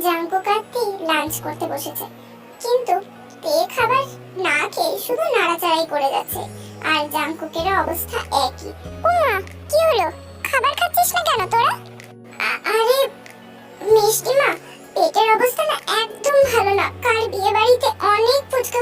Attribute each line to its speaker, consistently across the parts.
Speaker 1: Jungkook আর lunch করতে বসেছে। কিন্তু তে খাবার না খেয়ে শুধু নাড়াচাড়াই করে যাচ্ছে। আর জাঙ্কুকের অবস্থা একই। উমা কি হলো? খাবার খাচ্ছিস না কেন তোরা? আরে মিষ্টি মা পেটের অবস্থা না একদম ভালো না। কাল বিয়ে বাড়িতে অনেক ফুচকা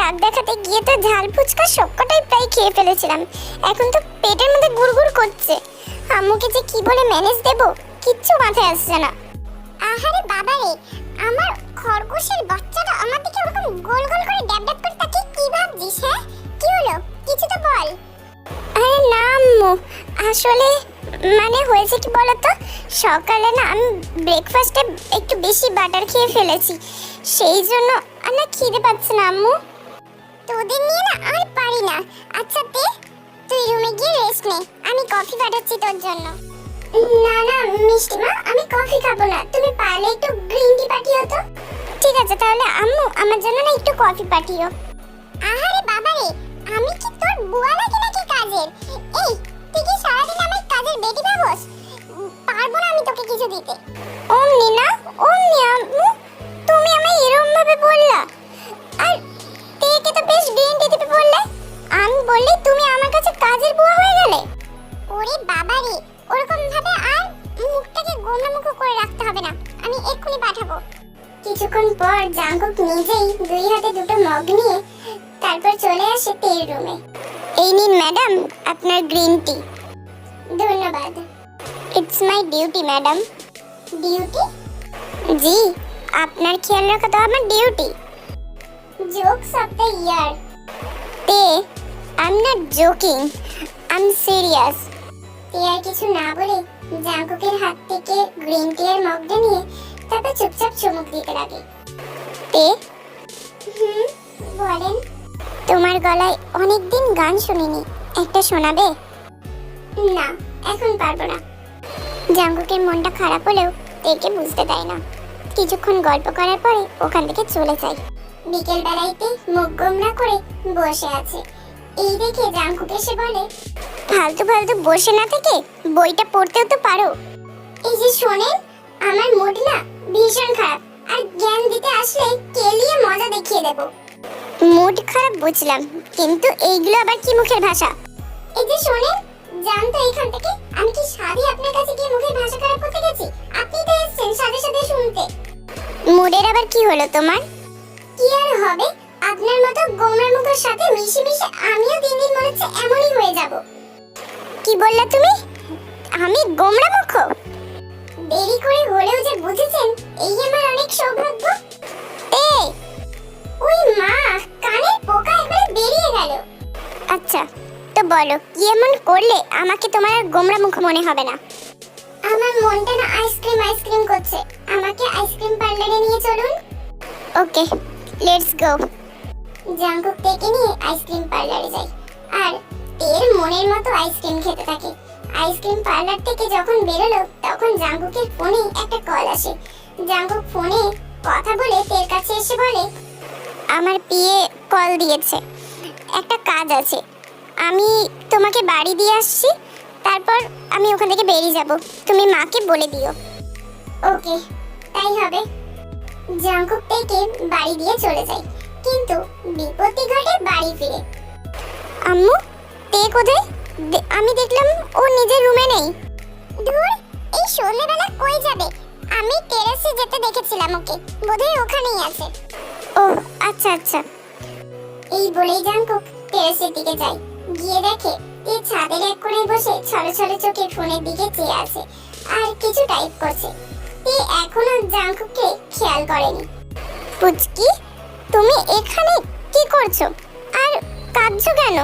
Speaker 1: রাগ দেখাতে গিয়ে তো ঝাল ফুচকা সবকটাই প্রায় খেয়ে ফেলেছিলাম। এখন তো পেটের মধ্যে গুড়গুড় করছে। আম্মুকে যে কি বলে ম্যানেজ দেব, কিচ্ছু মাথায় আসছে না। আহারে বাবা রে, আমার খরগোশের বাচ্চাটা আমার দিকে ওরকম গোল গোল করে ড্যাব ড্যাব করে তাকিয়ে কি ভাবছিস হ্যাঁ? কি হলো? কিছু তো বল। আরে না আম্মু, আসলে মানে হয়েছে কি বলতো? সকালে না আমি ব্রেকফাস্টে একটু বেশি বাটার খেয়ে ফেলেছি। সেই জন্য আমার খিদে পাচ্ছে না আম্মু। তোদের নিয়ে না আর পারি না। আচ্ছা তে তুই রুমে গিয়ে রেস্ট নে। আমি কফি পাঠাচ্ছি তোর জন্য। না না মিষ্টি মা আমি কফি খাব না। তুমি পারলে একটু গ্রিন টি পাঠিও তো। ঠিক আছে তাহলে আম্মু আমার জন্য না একটু কফি পাঠিও। আহারে বাবা রে আমি কি তোর বুয়া নাকি নাকি কাজের? এই তুই কি সারাদিন আমার কাজের বেটি ভাবস? পারব না আমি তোকে কিছু দিতে। অমনি না অমনি আম্মু। তুমি আমায় এরম ভাবে বললা। কিছুক্ষণ পর জাঙ্কুক নিজেই দুই হাতে দুটো মগ নিয়ে তারপর চলে আসে তের রুমে। এই নিন ম্যাডাম, আপনার গ্রিন টি। ধন্যবাদ। It's my duty madam. Duty জি, আপনার খেয়াল রাখা তো আমার duty jokes of the year তে I am not joking I am serious তে আর কিছু না বলে জাঙ্কুকের হাত থেকে গ্রিন টি এর মগটা নিয়ে তারপর চুপচাপ চুমুক দিতে লাগে। তোমার গলায় অনেকদিন গান শুনিনি। একটা শোনাবে? না, এখন পারব না। জাঙ্কুকের মনটা খারাপ হলেও তেকে বুঝতে দেয় না। কিছুক্ষণ গল্প করার পরে ওখান থেকে চলে যায়। বিকেল বেলাইতে মুখ গোমরা করে বসে আছে। এই দেখে জাঙ্কুক এসে বলে, ফালতু ফালতু বসে না থেকে বইটা পড়তেও তো পারো। এই যে শোনেন, আমার মুড না ভীষণ খারাপ। আর জ্ঞান দিতে আসলে কেলিয়ে মজা দেখিয়ে দেব? মুড খারাপ বুঝলাম কিন্তু এইগুলো আবার কি মুখের ভাষা? এই যে শোনেন জান তো এখান থেকে আমি কি সাধে আপনার কাছে গিয়ে মুখের ভাষা খারাপ করতে গেছি? আপনি তো এসেছেন সাথে সাথে শুনতে। মুডের আবার কি হলো তোমার? কি আর হবে আপনার মতো গোমরার মুখের সাথে মিশে মিশে আমিও দিন দিন মনে হচ্ছে এমনই হয়ে যাব। কি বললা তুমি? আমি গোমরা মুখ? করে হলেও যে বুঝেছেন, এই আমার অনেক সৌভাগ্য? এই, ওই মা কানে পোকা একবারে বেরিয়ে গেল। আচ্ছা তো বলো, কি এমন করলে আমাকে তোমার আর গোমরা মুখ মনে হবে না? আমার মনটা না আইসক্রিম আইসক্রিম করছে। আমাকে আইসক্রিম পার্লারে নিয়ে চলুন। ওকে, লেটস গো। জাঙ্কুক থেকে নিয়ে আইসক্রিম পার্লারে যাই। আর এর মনের মতো আইসক্রিম খেতে থাকে। আইসক্রিম পার্লার থেকে যখন বেরোলো তখন জাঙ্কুকের ফোনে একটা কল আসে। জাঙ্কুক ফোনে কথা বলে তের কাছে এসে বলে আমার পিয়ে কল দিয়েছে। একটা কাজ আছে। আমি তোমাকে বাড়ি দিয়ে আসছি তারপর আমি ওখান থেকে বেরিয়ে যাব। তুমি মাকে বলে দিও। ওকে তাই হবে। জাঙ্কুক থেকে বাড়ি দিয়ে চলে যায় কিন্তু বিপত্তি ঘটে বাড়ি ফিরে। আম্মু তে কোথায়? আমি দেখলাম ও নিজের রুমে নেই। দূর এই সন্ধ্যেবেলা কই যাবে? আমি টেরেসে যেতে দেখেছিলাম ওকে। বোধহয় ওখানেই আছে। ও আচ্ছা আচ্ছা। এই বলেই জাঙ্কুক টেরেসের দিকে যায়। গিয়ে দেখে তে ছাদের এক কোণে বসে ছড়ে ছড়ে চোখে ফোনের দিকে চেয়ে আছে আর কিছু টাইপ করছে। তে এখনও জাঙ্কুককে খেয়াল করেনি। পুচকি, তুমি এখানে কি করছ? আর কাঁদছো কেন?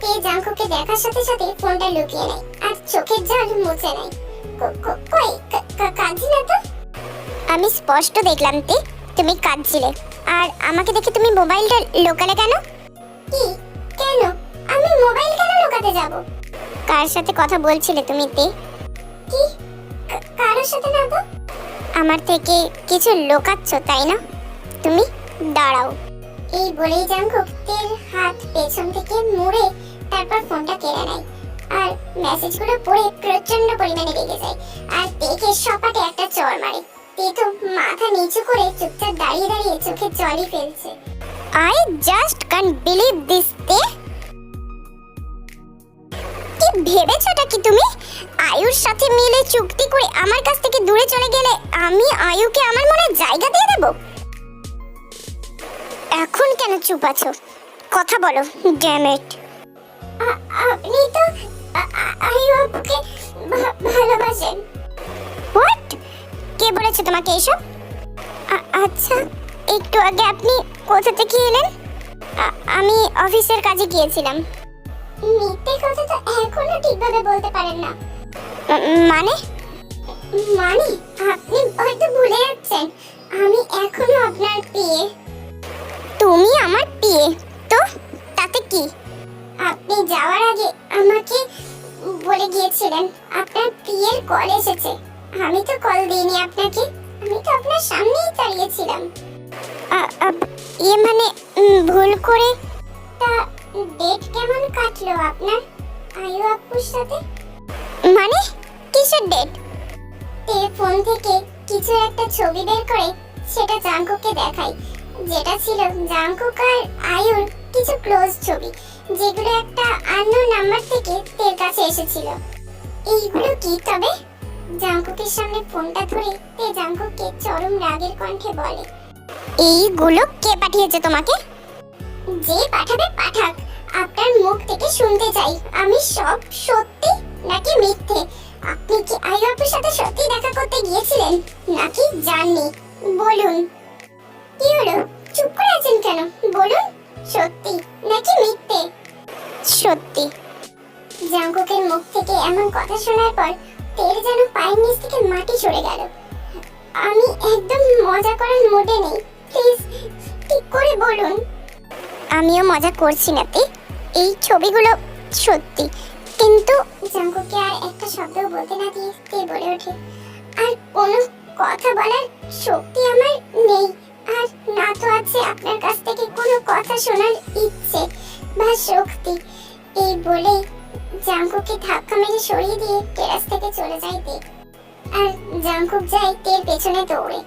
Speaker 1: তে জাঙ্কুকে দেখার সাথে সাথে ফোনটা লুকিয়ে নেয় আর চোখের জল মুছে নেয়। কই? কাঁদছি না তো? আমি স্পষ্ট দেখলাম তে তুমি কাঁদছিলে। আর আমাকে দেখে তুমি মোবাইলটা লোকালে কেন? কি? কেন? আমি মোবাইল কেন লোকাতে যাব? কার সাথে কথা বলছিলে তুমি তে? কি? কারোর সাথে না তো? আমার থেকে কিছু লোকাচ্ছ তাই না? তুমি দাঁড়াও। এই বলেই জাঙ্কুক তের হাত পেছন থেকে মুড়ে তারপর ফোনটা কেড়ে নেয়। আর মেসেজগুলো পড়ে প্রচণ্ড পরিমাণে রেগে যায়। আর দেখে সপাটে একটা চড় মারে। তে তো মাথা নিচু করে চুপচাপ দাঁড়িয়ে দাঁড়িয়ে চোখে জলই ফেলছে। I just can believe this তে? কি ভেবেছোটা কি তুমি? আয়ুর সাথে মিলে চুক্তি করে আমার কাছ থেকে দূরে চলে গেলে আমি আয়ুকে আমার মনে জায়গা দিয়ে দেব? এখন কেন চুপ আছো? কথা বলো ড্যামেট আপনি তো আ- আ- আয়ু আপুকে ভা- ভালোবাসেন। হোয়াট? কে বলেছে তোমাকে এসব? আচ্ছা একটু আগে আপনি কোথা থেকে এলেন? আমি অফিসের কাজে গিয়েছিলাম। কথা তো এখনও ঠিকভাবে বলতে পারেন না। মানে? মানে আপনি হয়তো ভুলে যাচ্ছেন। আমি এখনও আপনার বিয়ে তুমি আমার বিয়ে তো তাতে কি? আপনি যাওয়ার আগে আমাকে বলে গিয়েছিলেন, আপনার বিয়ের কল এসেছে। আমি তো কল দিইনি আপনাকে, আমি তো আপনার সামনেই দাঁড়িয়েছিলাম। ইয়ে মানে ভুল করে তা ডেট কেমন কাটলো আপনার, আয়ু আপুর সাথে? মানে কিসের ডেট? তে ফোন থেকে কিছু একটা ছবি বের করে সেটা জাঙ্কুকে দেখাই। যেটা ছিল জাঙ্কুক আর আয়ুর কিছু ক্লোজ ছবি। যেগুলো একটা আননোন নাম্বার থেকে তের কাছে এসেছিল। এইগুলো কি তবে? জাঙ্কুকের সামনে ফোনটা ধরে তে জাঙ্কুককে চরম রাগের কণ্ঠে বলে, এইগুলো কে পাঠিয়েছে তোমাকে? যে পাঠাবে, পাঠাক। আপনার মুখ থেকে শুনতে চাই। আমি সব সত্যি নাকি মিথ্যে? আপনি কি আয়ু আপুর সাথে সত্যি দেখা করতে গিয়েছিলেন? নাকি জাননি? বলুন। কি হলো? চুপ করে আছেন কেন? বলুন, সত্যি নাকি সত্যি। জাঙ্কুকের মুখ থেকে এমন কথা শোনার পর তের যেন পায়ের নিচ থেকে মাটি সরে গেল। আমি একদম মজা করার মুডে নেই। প্লিজ ঠিক করে বলুন। আমিও মজা করছি না তে। এই ছবিগুলো সত্যি। কিন্তু জাঙ্কুকে আর একটা শব্দও বলতে না দিয়ে তে বলে ওঠে। আর কোনো কথা বলার শক্তি আমার নেই। আর না তো আছে আপনার কাছ থেকে কোনো কথা শোনার ইচ্ছে বা শক্তি। এই বলে জাঙ্কুকে ধাক্কা মেরে সরিয়ে দিয়ে টেরাস থেকে চলে যায় তে। আর জাঙ্কুক যায় তের পেছনে দৌড়ে।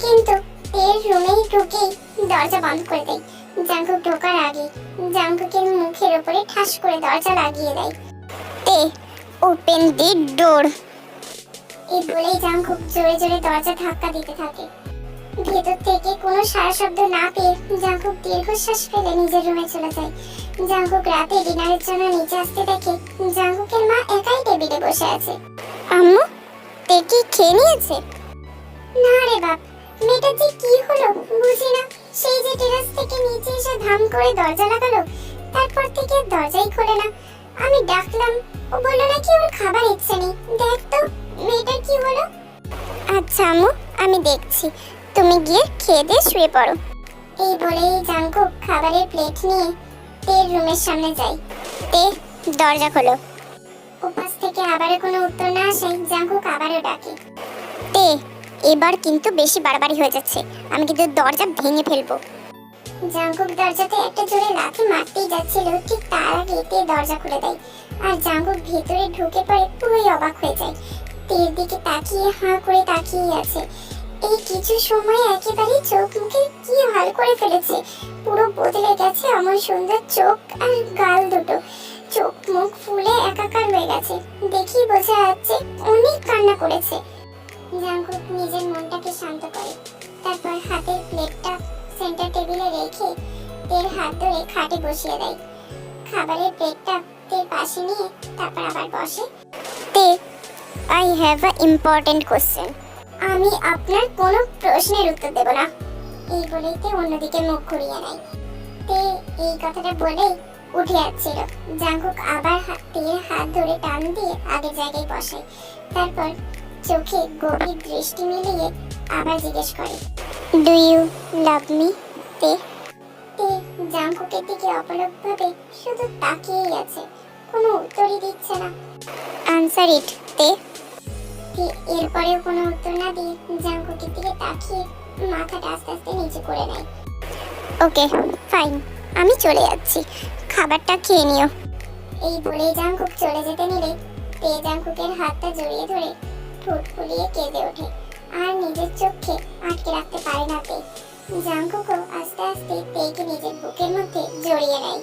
Speaker 1: কিন্তু তের রুমেই ঢুকেই দরজা বন্ধ করে দেয়। জাঙ্কুক ঢোকার আগে জাঙ্কুকের মুখের উপরে ঠাস করে দরজা লাগিয়ে দেয়। তে, ওপেন দি ডোর। এই বলেই জাঙ্কুক জোরে জোরে দরজা ধাক্কা দিতে থাকে। ভেতর থেকে কোনো সারা শব্দ না পেয়ে জাঙ্কুক দীর্ঘশ্বাস ফেলে নিজের রুমে চলে যায়। জাঙ্কুক রাতে ডিনারের জন্য নিচে আসতে দেখে জাঙ্কুকের মা একাই টেবিলে বসে আছে। আম্মু তে কি খেয়ে নিয়েছে? না রে বাপ, মেয়েটা যে কি হলো বুঝি না। সেই যে টেরাস থেকে নিচে এসে ধাম করে দরজা লাগালো, তারপর থেকে দরজাই খোলে না। আমি ডাকলাম, ও বলল নাকি ওর খাবার ইচ্ছে নেই। দেখ তো, মেয়েটার কি হলো? আচ্ছা আম্মু, আমি দেখছি। তুমি গিয়ে খেয়ে দিয়ে শুয়ে পড়ো। এই বলেই জাঙ্কুক খাবারের প্লেট নিয়ে তের রুমের সামনে যাই। তে, দরজা খোলো। উপাস থেকে আবারও কোনো উত্তর না আসায় জাঙ্কুক আবারও ডাকে। তে, এবার কিন্তু বেশি বাড়াবাড়ি হয়ে যাচ্ছে। আমি কিন্তু দরজা ভেঙে ফেলব। জাঙ্কুক দরজাতে একটা জোরে লাথি মারতেই যাচ্ছিল, ঠিক তার আগে তে দরজা খুলে দেয়। আর জাঙ্কুক ভেতরে ঢুকে পড়ে পুরোই অবাক হয়ে যায়। তের দিকে তাকিয়ে হাঁ করে তাকিয়ে আছে। এই কিছু সময় একেবারে চোখ মুখে কি হাল করে ফেলেছে? পুরো বদলে গেছে আমার সুন্দর চোখ আর গাল দুটো। চোখ মুখ ফুলে একাকার হয়ে গেছে। দেখি বোঝা যাচ্ছে অনেক কান্না করেছে। জাঙ্কুক নিজের মনটাকে শান্ত করে। তারপর হাতের প্লেটটা সেন্টার টেবিলে রেখে তের হাত ধরে খাটে বসিয়ে দেয়। খাবারের প্লেটটা তের পাশে নিয়ে তারপর আবার বসে। তে I have a important question আমি আপনার কোনো প্রশ্নের উত্তর দেব না। এই বলেই তে অন্যদিকে মুখ ঘুরিয়ে নেয়। তে এই কথাটা বলেই উঠে যাচ্ছিল জাঙ্কুক আবার তের হাত ধরে টান দিয়ে আগের জায়গায় বসায় তারপর চোখে গভীর দৃষ্টি মিলিয়ে আবার জিজ্ঞেস করে ডু ইউ লাভ মি তে তে জাঙ্কুকের দিকে অপলকভাবে শুধু তাকিয়েই আছে। কোনো উত্তরই দিচ্ছে না। আনসার ইট তে এরপরেও কোনো উত্তর না দিয়ে জাঙ্কুকের দিকে তাকিয়ে মাথাটা আস্তে আস্তে নিচু করে নেয়। ওকে ফাইন আমি চলে যাচ্ছি। খাবারটা খেয়ে নিও। এই বলে জাঙ্কুক চলে যেতে নিলে তে জাঙ্কুকের হাতটা জড়িয়ে ধরে ঠোঁট ফুলিয়ে কেঁদে ওঠে। আর নিজের চোখে আটকে রাখতে পারে না তে। জাঙ্কুকও আস্তে আস্তে তেকে নিজের বুকের মধ্যে জড়িয়ে নেয়।